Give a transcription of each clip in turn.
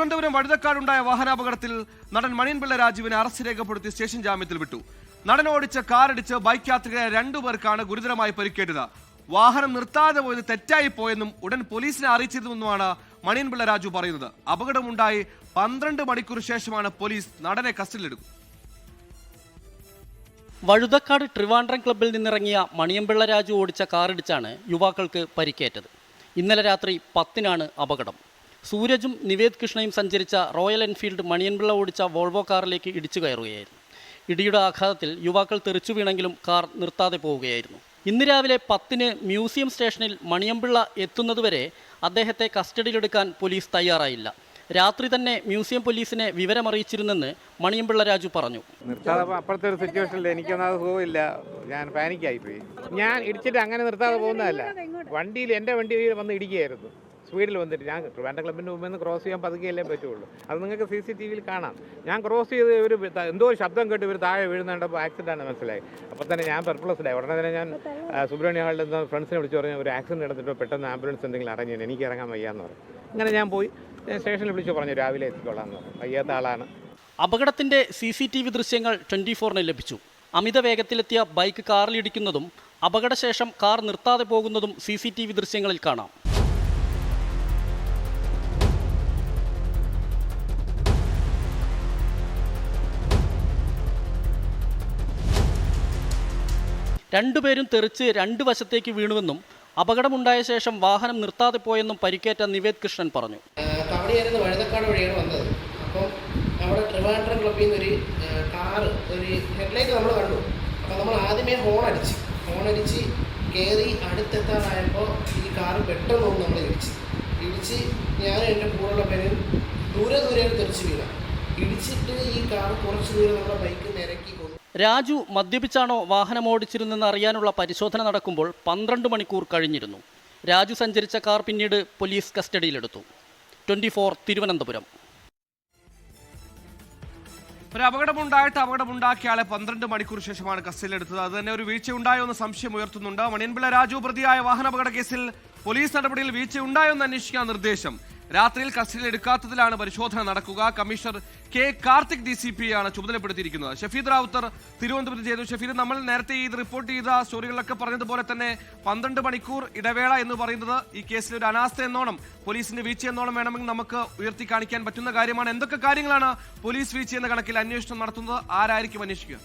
തിരുവനന്തപുരം വഴുതക്കാടുണ്ടായ വാഹനാപകടത്തിൽ നടൻ മണിയൻപിള്ള രാജുവിനെ അറസ്റ്റ് രേഖപ്പെടുത്തി സ്റ്റേഷൻ ജാമ്യത്തിൽ വിട്ടു. നടൻ ഓടിച്ച കാറടിച്ച് ബൈക്ക് യാത്രികരെ രണ്ടുപേർക്കാണ് ഗുരുതരമായി പരിക്കേറ്റത്. വാഹനം നിർത്താതെ പോയത് തെറ്റായി പോയെന്നും ഉടൻ പോലീസിനെ അറിയിച്ചിരുന്നുവെന്നുമാണ് മണിയൻപിള്ള രാജു പറയുന്നത്. അപകടമുണ്ടായി പന്ത്രണ്ട് മണിക്കൂർ ശേഷമാണ് പോലീസ് നടനെ കസ്റ്റഡിയിലെടുക്കുന്നത് വഴുതക്കാട് ട്രിവാൻഡ്രം ക്ലബ്ബിൽ നിന്നിറങ്ങിയ മണിയമ്പിള്ള രാജു ഓടിച്ച കാറിടിച്ചാണ് യുവാക്കൾക്ക് പരിക്കേറ്റത്. ഇന്നലെ രാത്രി പത്തിനാണ് അപകടം. സൂരജും നിവേദ് കൃഷ്ണയും സഞ്ചരിച്ച റോയൽ എൻഫീൽഡ് മണിയൻപിള്ള ഓടിച്ച വോൾവോ കാറിലേക്ക് ഇടിച്ചു കയറുകയായിരുന്നു. ഇടിയുടെ ആഘാതത്തിൽ യുവാക്കൾ തെറിച്ചു വീണെങ്കിലും കാർ നിർത്താതെ പോവുകയായിരുന്നു. ഇന്ന് രാവിലെ പത്തിന് മ്യൂസിയം സ്റ്റേഷനിൽ മണിയമ്പിള്ള എത്തുന്നതുവരെ അദ്ദേഹത്തെ കസ്റ്റഡിയിലെടുക്കാൻ പോലീസ് തയ്യാറായില്ല. രാത്രി തന്നെ മ്യൂസിയം പോലീസിനെ വിവരമറിയിച്ചിരുന്നെന്ന് മണിയമ്പിള്ള രാജു പറഞ്ഞു. നിർത്താതെ അപ്പുറത്തെ ഒരു സിറ്റുവേഷനിൽ എനിക്കൊന്നും സുഖമില്ല. ഞാൻ പാനിക്കായി പോയി ഞാൻ ഇടിച്ചിട്ട് അങ്ങനെ നിർത്താതെ പോകുന്നതല്ല. വണ്ടിയിൽ എന്റെ വണ്ടിയിൽ വന്ന് ഇടിക്കുകയായിരുന്നു. സ്പീഡിൽ വന്നിട്ട് ഞാൻ ട്രിവാൻഡ്രം ക്ലബിന്റെ മുമ്പിൽ നിന്ന് ക്രോസ് ചെയ്യാൻ പതുക്കെയല്ലേ പറ്റുള്ളൂ. അത് നിങ്ങൾക്ക് സി സി ടി വിയിൽ കാണാം. ഞാൻ ക്രോസ് ചെയ്ത് ഒരു എന്തോ ഒരു ശബ്ദം കേട്ട് ഇവർ താഴെ വീഴുന്നുണ്ടപ്പോൾ ആക്സിഡന്റ് ആണ് മനസ്സിലായി. അപ്പോൾ തന്നെ ഞാൻ പെർപ്ലസ്ഡായി ഉടനെ തന്നെ ഞാൻ സുബ്രഹ്മണ്യ ഹാളിൽ നിന്ന് ഫ്രണ്ട്സിനെ വിളിച്ച് പറഞ്ഞു ഒരു ആക്സിഡന്റ് നടന്നിട്ട് പെട്ടെന്ന് ആംബുലൻസ് എന്തെങ്കിലും അറേഞ്ച് ചെയ്യണം. എനിക്ക് ഇറങ്ങാൻ വയ്യാന്ന് പറഞ്ഞു. അങ്ങനെ ഞാൻ പോയി. സ്റ്റേഷനിൽ വിളിച്ച് പറഞ്ഞു രാവിലെ എത്തിക്കോളാം എന്ന് പറഞ്ഞു. വയ്യാത്ത ആളാണ്. അപകടത്തിന്റെ സി സി ടി വി ദൃശ്യങ്ങൾ ട്വന്റി ഫോറിന് ലഭിച്ചു. അമിത വേഗത്തിലെത്തിയ ബൈക്ക് കാറിലിടിക്കുന്നതും അപകടശേഷം കാർ നിർത്താതെ പോകുന്നതും സി സി ടി വി ദൃശ്യങ്ങളിൽ കാണാം. രണ്ടുപേരും തെറിച്ച് രണ്ട് വശത്തേക്ക് വീണുവെന്നും അപകടമുണ്ടായ ശേഷം വാഹനം നിർത്താതെ പോയെന്നും പരിക്കേറ്റ നിവേദ് കൃഷ്ണൻ പറഞ്ഞു. കവടിയായിരുന്നു വഴുതക്കാട് വഴിയാണ് വന്നത്. അപ്പം അവിടെ ട്രിവാൻഡ്രം ക്ലബ്ബിൽ ഒരു കാറ് ഒരു ഹെഡ്ലൈറ്റ് നമ്മൾ കണ്ടു. അപ്പം നമ്മൾ ആദ്യമേ ഹോൺ അടിച്ച്. ഹോൺ അടിച്ച് കയറി അടുത്തെത്താറായപ്പോൾ ഈ കാറ് പെട്ടെന്ന് ഒന്ന് നമ്മൾ ഇടിച്ച്. ഇടിച്ച് ഞാൻ എന്റെ കൂടെയുള്ള പേരും ദൂരെ ദൂരെയാണ് തെറിച്ച് വീണ. ഇടിച്ചിട്ട് ഈ കാറ് കുറച്ച് ദൂരം നമ്മുടെ ബൈക്ക് നിരക്കി കൊണ്ടു രാജു മദ്യപിച്ചാണോ വാഹനം ഓടിച്ചിരുന്നതെന്ന് അറിയാനുള്ള പരിശോധന നടക്കുമ്പോൾ പന്ത്രണ്ട് മണിക്കൂർ കഴിഞ്ഞിരുന്നു. രാജു സഞ്ചരിച്ച കാർ പിന്നീട് പോലീസ് കസ്റ്റഡിയിലെടുത്തു. Twenty four Thiruvananthapuram. ഒരു അപകടമുണ്ടായിട്ട് അപകടമുണ്ടാക്കിയ ആളെ പന്ത്രണ്ട് മണിക്കൂർ ശേഷമാണ് കസ്റ്റഡിയിലെടുത്തത്. അത് തന്നെ ഒരു വീഴ്ച ഉണ്ടായോ എന്ന് സംശയം ഉയർത്തുന്നുണ്ട്. മണിയൻപിള്ള രാജു പ്രതിയായ വാഹനാപകട കേസിൽ പോലീസ് നടപടിയിൽ വീഴ്ച ഉണ്ടായോ എന്ന് അന്വേഷിക്കാൻ നിർദ്ദേശം. രാത്രിയിൽ കസ്റ്റഡിയിൽ എടുക്കാത്തതിലാണ് പരിശോധന നടക്കുക. Commissioner K Karthik D C P ആണ് ചുമതലപ്പെടുത്തിയിരിക്കുന്നത്. ഷഫീദ് റാവുത്തർ തിരുവനന്തപുരത്ത് ചെയ്തു ഷഫീദ് നമ്മൾ നേരത്തെ ഇത് റിപ്പോർട്ട് ചെയ്ത സ്റ്റോറികളിലൊക്കെ പറഞ്ഞതുപോലെ തന്നെ പന്ത്രണ്ട് മണിക്കൂർ ഇടവേള എന്ന് പറയുന്നത് ഈ കേസിൽ ഒരു അനാസ്ഥ എന്നോണം പോലീസിന്റെ വീഴ്ച എന്നോണം വേണമെങ്കിൽ നമുക്ക് ഉയർത്തി കാണിക്കാൻ പറ്റുന്ന കാര്യമാണ്. എന്തൊക്കെ കാര്യങ്ങളാണ് പോലീസ് വീഴ്ച എന്ന കണക്കിൽ അന്വേഷണം നടത്തുന്നത്? ആരായിരിക്കും അന്വേഷിക്കുക?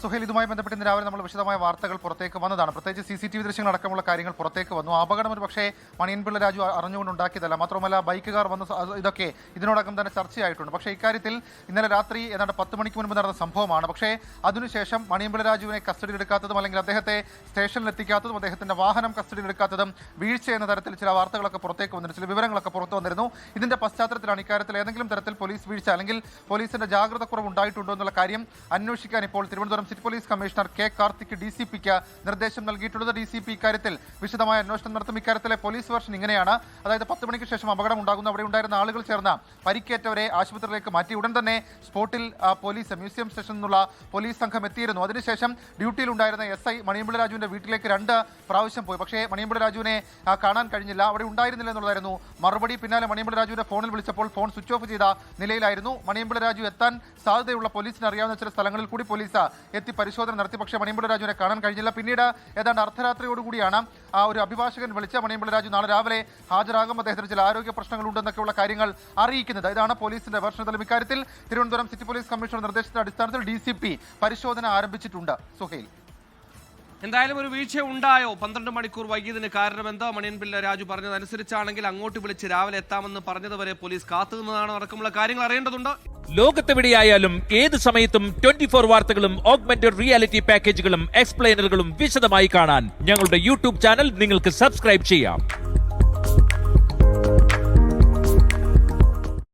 സുഹേൽ ഇതുമായി ബന്ധപ്പെട്ട് രാവിലെ നമ്മൾ വിശദമായ വാർത്തകൾ പുറത്തേക്ക് വന്നതാണ്. പ്രത്യേകിച്ച് സി സി ടി വി ദൃശ്യങ്ങൾ അടക്കമുള്ള കാര്യങ്ങൾ പുറത്തേക്ക് വന്നു. അപകടം ഒരു പക്ഷേ മണിയൻപിള്ള രാജു അറിഞ്ഞുകൊണ്ട് ഉണ്ടാക്കിയതല്ല. മാത്രമല്ല ബൈക്കുകാർ വന്ന ഇതൊക്കെ ഇതിനോടകം തന്നെ ചർച്ചയായിട്ടുണ്ട്. പക്ഷേ ഇക്കാര്യത്തിൽ ഇന്നലെ രാത്രി ഏതാണ്ട് പത്ത് മണിക്ക് മുൻപ് നടന്ന സംഭവമാണ്. പക്ഷേ അതിനുശേഷം മണിയൻപിള്ള രാജുവിനെ കസ്റ്റഡിയിലെടുക്കാത്തതും അല്ലെങ്കിൽ അദ്ദേഹത്തെ സ്റ്റേഷനിൽ എത്തിക്കാത്തതും അദ്ദേഹത്തിന്റെ വാഹനം കസ്റ്റഡിയിലെടുക്കാത്തതും വീഴ്ച എന്ന തരത്തിൽ ചില വാർത്തകളൊക്കെ പുറത്തേക്ക് വന്നിരുന്നു. ചില വിവരങ്ങളൊക്കെ പുറത്തു വന്നിരുന്നു. ഇതിന്റെ പശ്ചാത്തലത്തിലാണ് ഇക്കാര്യത്തിൽ ഏതെങ്കിലും തരത്തിൽ പോലീസ് വീഴ്ച അല്ലെങ്കിൽ പോലീസിന്റെ ജാഗ്രത കുറവ് ഉണ്ടായിട്ടുണ്ടോ എന്നുള്ള കാര്യം അന്വേഷിക്കാൻ ഇപ്പോൾ Thiruvananthapuram city police commissioner K Karthik D C പിക്ക് നിർദ്ദേശം നൽകിയിട്ടുള്ളത്. ഡി സി പി ഇക്കാര്യത്തിൽ വിശദമായ അന്വേഷണം നടത്തും. ഇക്കാര്യത്തിലെ പോലീസ് വെർഷൻ ഇങ്ങനെയാണ്. അതായത് പത്ത് മണിക്ക് ശേഷം അപകടം ഉണ്ടാകുന്നു അവിടെ ഉണ്ടായിരുന്ന ആളുകൾ ചേർന്ന് പരിക്കേറ്റവരെ ആശുപത്രിയിലേക്ക് മാറ്റി. ഉടൻ തന്നെ സ്പോട്ടിൽ പോലീസ് മ്യൂസിയം സ്റ്റേഷനിൽ നിന്നുള്ള പോലീസ് സംഘം എത്തിയിരുന്നു. അതിനുശേഷം ഡ്യൂട്ടിയിലുണ്ടായിരുന്ന എസ് ഐ മണിയമ്പിള്ള രാജുവിന്റെ വീട്ടിലേക്ക് രണ്ട് പ്രാവശ്യം പോയി. പക്ഷേ മണിയമ്പിള്ള രാജുവിനെ കാണാൻ കഴിഞ്ഞില്ല. അവിടെ ഉണ്ടായിരുന്നില്ല എന്നുള്ളതായിരുന്നു മറുപടി. പിന്നാലെ മണിയമ്പിള രാജുവിന്റെ ഫോണിൽ വിളിച്ചപ്പോൾ ഫോൺ സ്വിച്ച് ഓഫ് ചെയ്ത നിലയിലായിരുന്നു. മണിയമ്പിള രാജു എത്താൻ സാധ്യതയുള്ള പോലീസിന് അറിയാവുന്ന ചില സ്ഥലങ്ങളിൽ കൂടി പോലീസ് എത്തി പരിശോധന നടത്തി. പക്ഷേ മണിയമ്പിള രാജുവിനെ കാണാൻ കഴിഞ്ഞില്ല. പിന്നീട് ഏതാണ്ട് അർദ്ധരാത്രിയോടുകൂടിയാണ് ആ ഒരു അഭിഭാഷകൻ വിളിച്ച മണിയമ്പിള രാജു നാളെ രാവിലെ ഹാജരാകും. അദ്ദേഹത്തിന് ചില ആരോഗ്യ പ്രശ്നങ്ങളുണ്ടെന്നൊക്കെയുള്ള കാര്യങ്ങൾ അറിയിക്കുന്നത്. ഇതാണ് പോലീസിന്റെ വർഷത്തിലും ഇക്കാര്യത്തിൽ തിരുവനന്തപുരം സിറ്റി പോലീസ് കമ്മീഷണർ നിർദ്ദേശത്തിന്റെ അടിസ്ഥാനത്തിൽ ഡി പരിശോധന ആരംഭിച്ചിട്ടുണ്ട്. സുഹൈൽ. എന്തായാലും ഒരു വീഴ്ച ഉണ്ടായോ? പന്ത്രണ്ട് മണിക്കൂർ വൈകിയതിന് കാരണം എന്താ? മണിയൻപിള്ള രാജു പറഞ്ഞതനുസരിച്ചാണെങ്കിൽ അങ്ങോട്ട് വിളിച്ച് രാവിലെ എത്താമെന്ന് പറഞ്ഞതുവരെ പോലീസ് കാത്തുനിന്നതാണ് അടക്കമുള്ള കാര്യങ്ങൾ അറിയേണ്ടതുണ്ട്. ലോകത്തെവിടെയായാലും ഏത് സമയത്തും ട്വന്റി ഫോർ വാർത്തകളും ഓഗ്മെന്റഡ് റിയാലിറ്റി പാക്കേജുകളും എക്സ്പ്ലെയിനറുകളും വിശദമായി കാണാൻ ഞങ്ങളുടെ യൂട്യൂബ് ചാനൽ നിങ്ങൾക്ക് സബ്സ്ക്രൈബ് ചെയ്യാം.